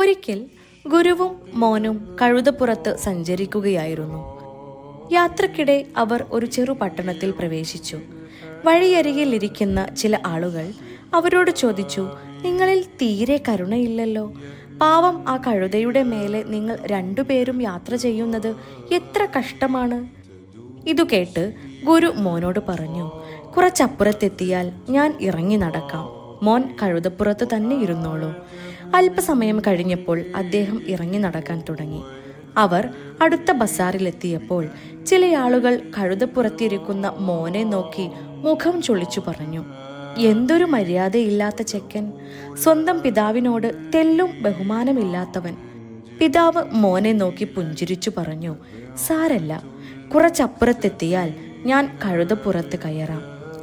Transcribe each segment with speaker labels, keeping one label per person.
Speaker 1: ഒരിക്കൽ ഗുരുവും മോനും കഴുതപ്പുറത്ത് സഞ്ചരിക്കുകയായിരുന്നു. യാത്രക്കിടെ അവർ ഒരു ചെറു പട്ടണത്തിൽ പ്രവേശിച്ചു. വഴിയരികിലിരിക്കുന്ന ചില ആളുകൾ അവരോട് ചോദിച്ചു നിങ്ങളിൽ തീരെ കരുണയില്ലല്ലോ? പാവം ആ കഴുതയുടെ മേലെ നിങ്ങൾ രണ്ടുപേരും യാത്ര ചെയ്യുന്നത് എത്ര കഷ്ടമാണ്? ഇതു കേട്ട് ഗുരു മോനോട് പറഞ്ഞു കുറച്ചപ്പുറത്തെത്തിയാൽ ഞാൻ ഇറങ്ങി നടക്കാം. മോൻ കഴുതപ്പുറത്ത് തന്നെ ഇരുന്നോളൂ. അല്പസമയം കഴിഞ്ഞപ്പോൾ അദ്ദേഹം ഇറങ്ങി നടക്കാൻ തുടങ്ങി. അവർ അടുത്ത ബസാറിലെത്തിയപ്പോൾ ചില ആളുകൾ കഴുതപ്പുറത്തിരിക്കുന്ന മോനെ നോക്കി മുഖം ചൊളിച്ചു പറഞ്ഞു എന്തൊരു മര്യാദയില്ലാത്ത ചെക്കൻ. സ്വന്തം പിതാവിനോട് തെല്ലും ബഹുമാനമില്ലാത്തവൻ. പിതാവ് മോനെ നോക്കി പുഞ്ചിരിച്ചു പറഞ്ഞു സാരല്ല കുറച്ചപ്പുറത്തെത്തിയാൽ ഞാൻ കഴുതപ്പുറത്ത് കയറാം.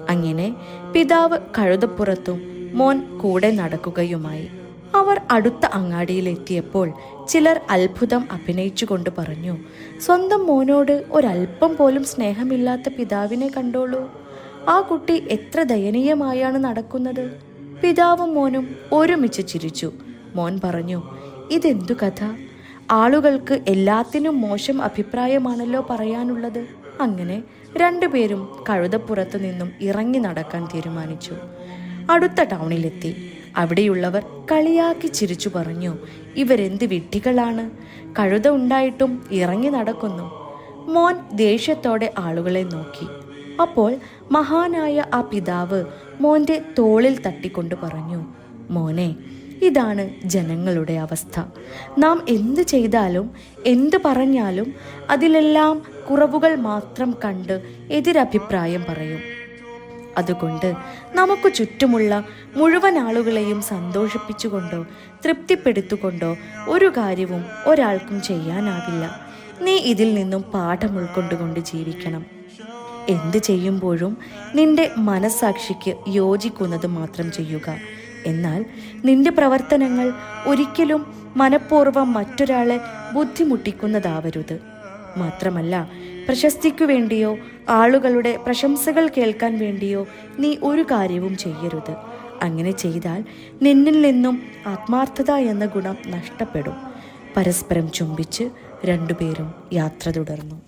Speaker 1: അങ്ങനെ പിതാവ് കഴുതപ്പുറത്തും മോൻ കൂടെ നടക്കുകയുമായി. അവർ അടുത്ത അങ്ങാടിയിലെത്തിയപ്പോൾ ചിലർ അത്ഭുതം അഭിനയിച്ചുകൊണ്ട് പറഞ്ഞു സ്വന്തം മോനോട് ഒരല്പം പോലും സ്നേഹമില്ലാത്ത പിതാവിനെ കണ്ടോളൂ. ആ കുട്ടി എത്ര ദയനീയമായാണ് നടക്കുന്നത്. പിതാവും മോനും ഒരുമിച്ച് ചിരിച്ചു. മോൻ പറഞ്ഞു ഇതെന്തു കഥ? ആളുകൾക്ക് എല്ലാത്തിനും മോശം അഭിപ്രായമാണല്ലോ പറയാനുള്ളത്. അങ്ങനെ രണ്ടുപേരും കഴുതപ്പുറത്ത് നിന്നും ഇറങ്ങി നടക്കാൻ തീരുമാനിച്ചു. അടുത്ത ടൗണിലെത്തി. അവിടെയുള്ളവർ കളിയാക്കി ചിരിച്ചു പറഞ്ഞു ഇവരെന്ത് വിഡ്ഢികളാണ്? കഴുത ഉണ്ടായിട്ടും ഇറങ്ങി നടക്കുന്നു. മോൻ ദേഷ്യത്തോടെ ആളുകളെ നോക്കി. അപ്പോൾ മഹാനായ ആ പിതാവ് മോന്റെ തോളിൽ തട്ടിക്കൊണ്ട് പറഞ്ഞു മോനെ ഇതാണ് ജനങ്ങളുടെ അവസ്ഥ. നാം എന്ത് ചെയ്താലും എന്ത് പറഞ്ഞാലും അതിലെല്ലാം കുറവുകൾ മാത്രം കണ്ട് എതിരഭിപ്രായം പറയും. അതുകൊണ്ട് നമുക്ക് ചുറ്റുമുള്ള മുഴുവൻ ആളുകളെയും സന്തോഷിപ്പിച്ചുകൊണ്ടോ തൃപ്തിപ്പെടുത്തുകൊണ്ടോ ഒരു കാര്യവും ഒരാൾക്കും ചെയ്യാനാവില്ല. നീ ഇതിൽ നിന്നും പാഠം ഉൾക്കൊണ്ടുകൊണ്ട് ജീവിക്കണം. എന്ത് ചെയ്യുമ്പോഴും നിന്റെ മനസാക്ഷിക്ക് യോജിക്കുന്നത് മാത്രം ചെയ്യുക. എന്നാൽ നിന്റെ പ്രവർത്തനങ്ങൾ ഒരിക്കലും മനഃപൂർവം മറ്റൊരാളെ ബുദ്ധിമുട്ടിക്കുന്നതാവരുത്. മാത്രമല്ല പ്രശസ്തിക്കു വേണ്ടിയോ ആളുകളുടെ പ്രശംസകൾ കേൾക്കാൻ വേണ്ടിയോ നീ ഒരു കാര്യവും ചെയ്യരുത്. അങ്ങനെ ചെയ്താൽ നിന്നിൽ നിന്നും ആത്മാർത്ഥത എന്ന ഗുണം നഷ്ടപ്പെടും. പരസ്പരം ചുംബിച്ച് രണ്ടുപേരും യാത്ര തുടർന്നു.